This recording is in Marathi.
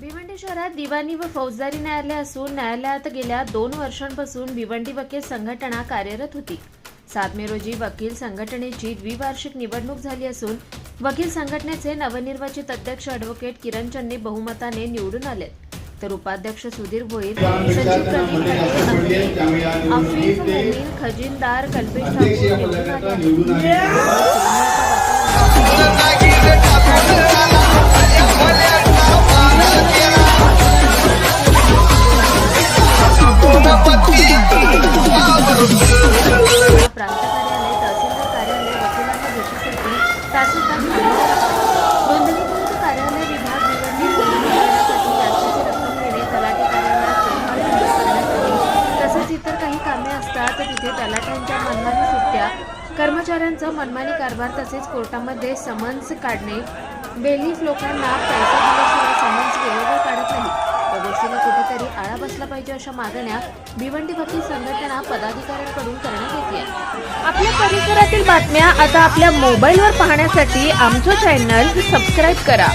भिवंडी शहरात दिवाणी व फौजदारी न्यायालय असून न्यायालयात गेल्या दोन वर्षांपासून भिवंडी वकील संघटना कार्यरत होती. सात मे रोजी वकील संघटनेची द्विवार्षिक निवडणूक झाली असून वकील संघटनेचे नवनिर्वाचित अध्यक्ष अॅडव्होकेट किरण चन्ने बहुमताने निवडून आले तर उपाध्यक्ष सुधीर भोईर सचिव प्रदीप अफीफ मोमीन खजिनदार कल्पेश ठाकूर निवडून आले. भेटीसाठी तहसीलदार कार्यालय नोंदणीकृत कार्यालय विभाग निवडणूक नोंदणी करण्यासाठी याच्याची रक्कम देणे तलाठी कार्यालयात चौघार करण्यासाठी तसेच इतर काही कामे असतात तर तिथे तलाठ्यांच्या मनमानी सुट्ट्या कर्मचाऱ्यांचा मनमानी कारभार तसेच कोर्टामध्ये समन्स काढणे. बेलीफ लोकांना पैसा दिल्याशिवाय समन्स वेळेवर काढत नाही. या आळा बसला पाहिजे अशा मागण्या भिवंडी भक्ती संघटना पदाधिकाऱ्यांकडून करण्यात येते. आपल्या परिसरातील बातम्या आता आपल्या मोबाईलवर पाहण्यासाठी आमचं चॅनल सबस्क्राईब करा.